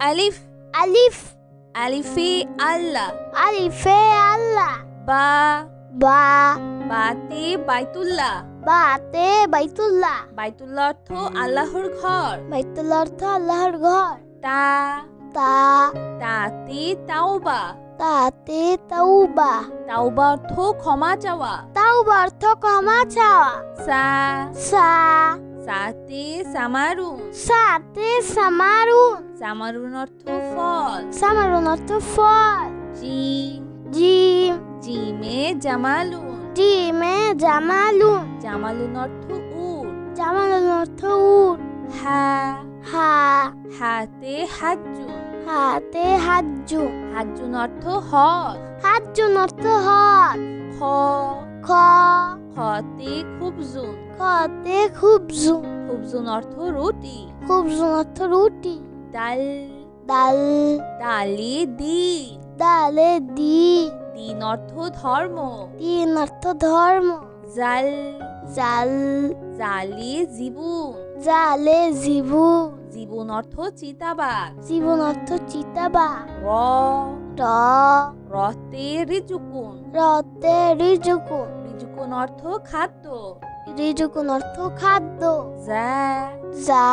আলিফ আলিফ আলিফে আল্লাহ আলিফে আল্লাহ বা বা বাতে বাইতুল্লাহ বাতে বাইতুল্লাহ বাইতুল্লাহ অর্থ আল্লাহর ঘর। বাইতুল্লাহ অর্থ আল্লাহর ঘর। তা। তা। তাতে তাওবা। তাতে তাওবা। তাওবা অর্থ ক্ষমা চাওয়া। তাওবা অর্থ ক্ষমা চাওয়া। সা। সা। সাতে সামারুন। সাতে সামারুন। সামারুন অর্থ ফল। সামারুন অর্থ ফল। জিম। জিম। জিমে জামালুন। জিমে জামালুন। জামালুন অর্থ উট। জামালুন অর্থ উট। হা। হা। হাতে হাজ্জুন। হাতে হাজ্জু হাজ্জুন অর্থ হজ হাজ্জুন অর্থ হজ খ। খ। খতে খুবজুন খতে খুবজু খুবজুন অর্থ রুটি। খুবজুন অর্থ রুটি। ডাল ডাল। ডালে দিন ডালে দি। দিন অর্থ ধর্ম। তিন অর্থ ধর্ম। জাল। জাল। জালে জীবন। জালে জীবু জীবন অর্থ চিতাবাঘ। জীবন অর্থ চিতাবা র। র। রতে রিজুকুন রতে রিজুকুন রিজুকুন অর্থ খাদ্য। রিজুকুন অর্থ খাদ্য যা যা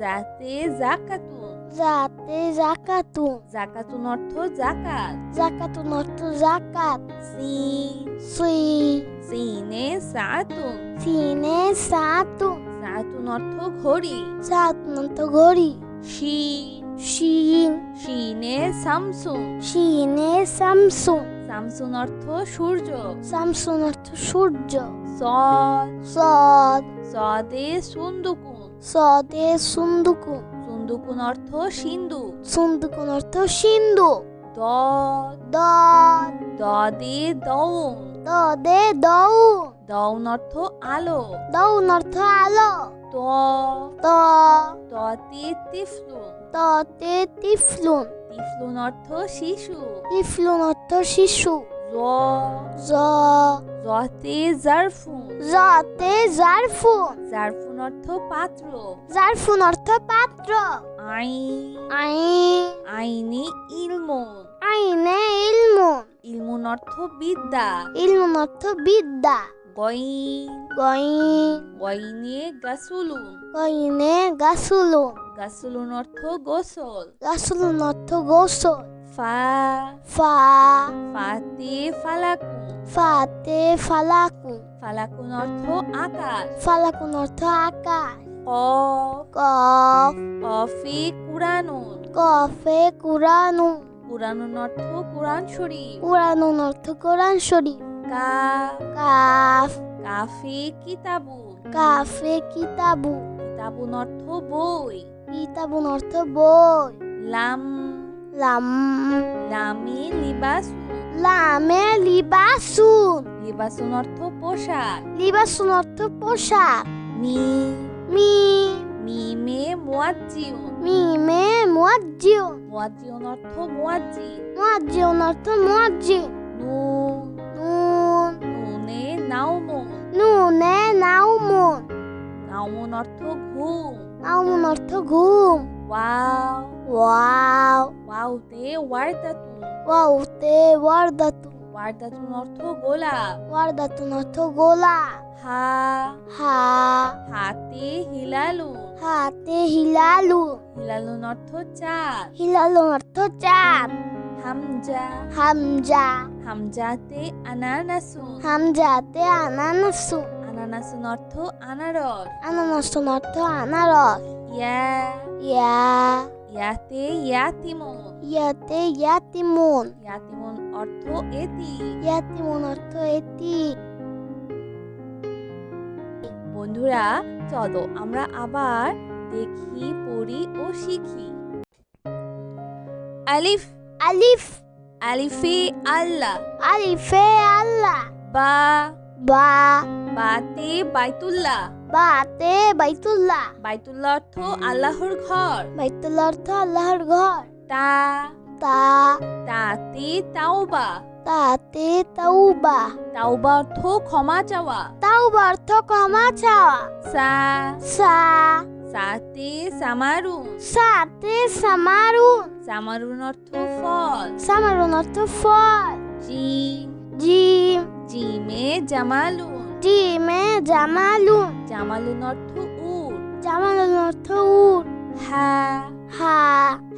যাতে জাকাতুন যাতে জাকাতুন জাকাতুন অর্থ জাকাত জাকাতুন অর্থ জাকাত সিন সুই সিনে সাতুন সিনে সাতুন সাতুন অর্থ ঘড়ি সাতুন অর্থ ঘড়ি শিন শিন শিনে সামসুন শিনে সামসুন সামসুন অর্থ সূর্য সামসুন অর্থ সূর্য সদ সদ সদে সুন্দুকুন সদে সুন্দুকুন সুন্দুকুন অর্থ সিন্ধু। সুন্দুকুন অর্থ সিন্ধু। দ দদ। দদে দৌন দদে দৌ দৌন অর্থ আলো। দৌন অর্থ আলো। ত। ত। ততে তিফলুন ততে তিফলুন। তিফলুন অর্থ শিশু। তিফলুন অর্থ শিশু। জ জ জতে জারফুন। জতে জারফুন। জারফুন অর্থ পাত্র। জারফুন অর্থ পাত্র। আই আইন। আইনে ইলমুন। আইনে ইলমুন। ইলমুন অর্থ বিদ্যা। ইলমুন অর্থ বিদ্যা। গইন। গইন। গইনে গাসুলুন। গইনে গাসুলুন। গাসুলুন অর্থ গোসল। গাসুলুন অর্থ গোসল। ফা। ফা। ফাতে ফালাকুন। ফাতে ফালাকুন। ফালাকুন অর্থ আকাশ। ফালাকুন অর্থ আকাশ। কফ কফ কফে কুরানুন। কফে কুরানু কুরানুন অর্থ কুরআন শরীফ। কুরানুন অর্থ কোরআন শরীফ। কাফ কাফ। কাফে কিতাবুন কাফে কিতাবু। কিতাবুন অর্থ বই। কিতাবুন অর্থ বই। লাম। লাম লামে লিবাসুন লামে লিবাসুন লিবাসুন অর্থ পোশাক। লিবাসুন অর্থ পোশাক। মি। মি। মিমে মুয়াজ্জিউন। মিমে মুয়াজ্জিউন। মুয়াজ্জিউন অর্থ মুয়াজ্জিন মুয়াজ্জিউন অর্থ মুয়াজ্জিন নুন নুন। নুনে নাউমুন নুনে নাউমুন নাউমুন অর্থ ঘুম। নাউমুন অর্থ ঘুম। ওয়াও ওয়াও ওয়াওতে ওয়ারদাতুন ওয়াউতে ওয়ারদাতু ওয়ারদাতুন অর্থ গোলাপ ওয়ারদাতুন অর্থ হা হা হাতে হিলালুন হাতে হিলালু হিলালুন অর্থ চাঁদ হিলালু অর্থ চাঁদ হামজা হামজা হামজাতে আনানাসুন হামজাতে আনানাসু আনানাসুন অর্থ আনারস। আনানাসুন অর্থ আনারস। ইয়া ইয়া। ইয়াতে ইয়াতিমুন। ইয়াতে ইয়াতিমুন। ইয়াতিমুন অর্থ এতি ইয়াতিমুন অর্থ এতি বন্ধুরা চলো আমরা আবার দেখি পড়ি ও শিখি। আলিফ। আলিফ। আলিফে আল্লাহ। আলিফে আল্লাহ। বা। বা। বাতে বাইতুল্লাহ। বাতে বাইতুল্লাহ। বাইতুল্লাহ অর্থ আল্লাহর ঘর। বাইতুল্লাহ অর্থ আল্লাহর ঘর। তা তা তাতে তাওবা। তাতে তাওবা। তাওবা অর্থ ক্ষমা চাওয়া। তাওবা অর্থ ক্ষমা চাওয়া। সা সা সাতে সামারুন। সাতে সামারুন। সামারুন অর্থ ফল। সামারুন অর্থ ফল। জিম। জিম। জিমে জামালুন। জিমে জামালুন। জামালুন অর্থ উট। জামালুন অর্থ উট। হা। হা।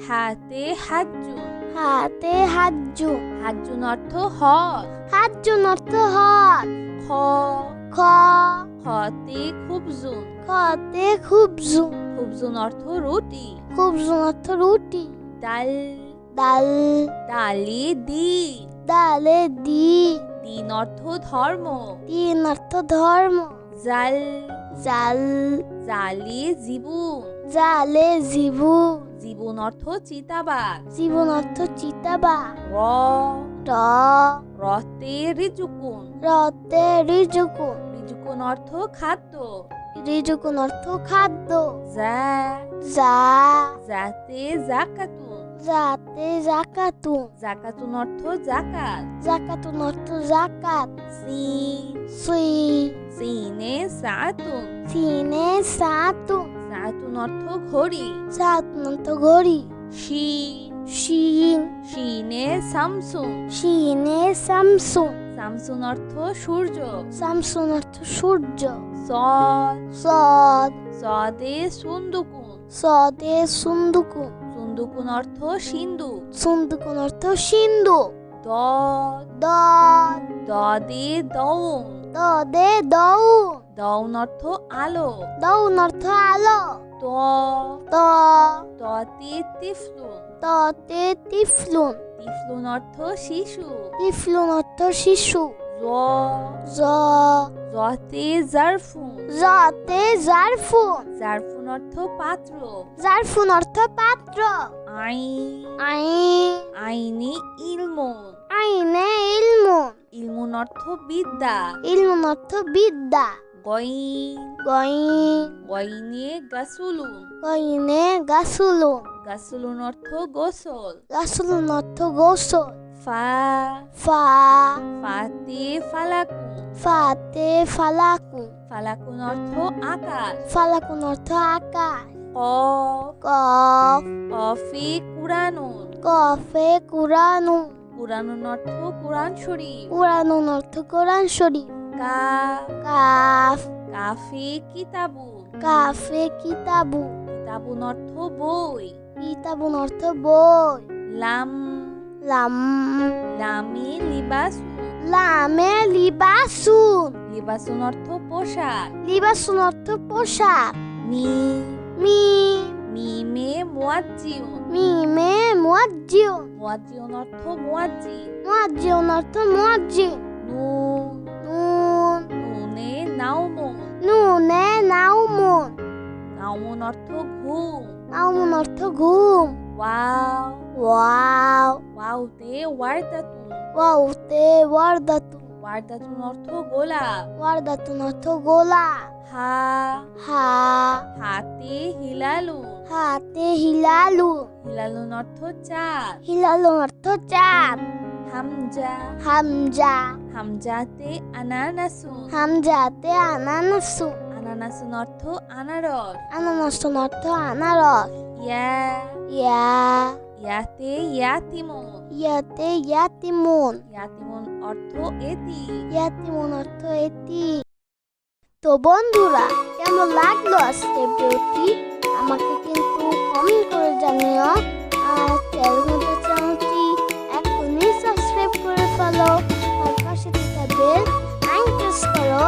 হাতে হাজ্জুন হাতে হাজ্জু। হাজ্জুন অর্থ হজ হাজ্জুন অর্থ হজ খ। খ। খতে খুবজুন খতে খুবজুন খুবজুন অর্থ রুটি। খুবজুন অর্থ রুটি। ডাল। ডাল। ডালে দি। ডালে দি। দিন অর্থ ধর্ম। তিন অর্থ ধর্ম। জাল জাল। জালে জীবন। জালে জীবু জীবন অর্থ চিতাবাঘ। জীবন অর্থ চিতাবা র র রতে রিজুকুন রতে রিজুকুন রিজুকুন অর্থ খাদ্য। রিজুকুন অর্থ খাদ্য। যা যা। যাতে জাকাতুন। যাতে জাকাতুন। জাকাতুন অর্থ জাকাত। জাকাতুন অর্থ জাকাত। সিন সুই সিনে সাতুন। সিনে সাতুন। সাতুন অর্থ ঘড়ি। সাতুন অর্থ ঘড়ি। শিন শিন শিনে সামসুন। শিনে সামসুন। সামসুন অর্থ সূর্য। সামসুন অর্থ সূর্য। সদ। সদ। সদে সুন্দুকুন। সদে সুন্দুকুন। সুন্দুকুন অর্থ সিন্ধু। সুন্দুকুন অর্থ সিন্ধু। দ দ দদে দৌন দদে দৌ দৌন অর্থ আলো। দৌন অর্থ আলো। ত ত ততে তিফলুন। ততে তিফলুন। তিফলুন অর্থ শিশু। তিফলুন অর্থ শিশু। জ জ জতে জারফুন। জতে জারফুন। জারফুন অর্থ পাত্র। জারফুন অর্থ পাত্র। আইন। আইন। আইনি ইলমুন আইনে ইলমুন ইলমুন অর্থ বিদ্যা। ইলমুন অর্থ বিদ্যা। গইন। গইন। গইনে গাসুলুন। গইনে গাসুলুন। গাসুলুন অর্থ গোসল। গাসুলুন অর্থ গোসল। ফা ফা ফাতে ফালাকুন। ফাতে ফালাকুন। ফালাকুন অর্থ আকাশ। ফালাকুন অর্থ আকাশ। কফ কফ কফে কুরানুন কফে কুরানুন কুরানুন অর্থ কোরআন শরীফ। কুরানুন অর্থ কোরআন শরীফ। কাফ কাফ। কাফে কিতাবুন কাফে কিতাবু। কিতাবুন অর্থ বই। কিতাবুন অর্থ বই। লাম লাম লামে লিবাসুন লামে লিবাসুন লিবাসুন অর্থ পোশাক। লিবাসুন অর্থ পোশাক। মি। মি। মিমে মুয়াজ্জিউন। মিমে মুয়াজ্জিউন। মুয়াজ্জিউন অর্থ মুয়াজ্জিন। মুয়াজ্জিউন অর্থ মুয়াজ্জিন। নুন নুন। নুনে নাউমুন নুনে নাউমুন নাউমুন অর্থ ঘুম। নাউমুন অর্থ ঘুম। ওয়াও। ওয়াও ওয়াওতে ওয়ারদাতুন। ওয়াউতে ওয়ারদাতুন। ওয়ারদাতুন অর্থ গোলাপ। ওয়ারদাতুন অর্থ গোলা হা। হা। হাতে হিলালুন। হাতে হিলালু হিলালুন অর্থ চাঁদ। হিলালু অর্থ চাঁদ। হামজা। হামজা। হামজাতে আনানাসুন। হামজাতে আনানাসু আনানাসুন অর্থ আনারস। আনানাসুন অর্থ আনারস। ইয়া। ইয়া। ইয়াতে ইয়াতিমুন। ইয়াতে ইয়াতিমুন। ইয়াতিমুন অর্থ এতি ইয়াতিমুন অর্থ এটি। তো বন্ধুরা কেমন লাগল আজকে ভিডিওটি? আমাকে কিন্তু কমেন্ট করে জানিও। আর চ্যানেল চ্যানেলটি এখনই সাবস্ক্রাইব করে ফেলো আর পাশে থাকা বেল আইন প্রেস করো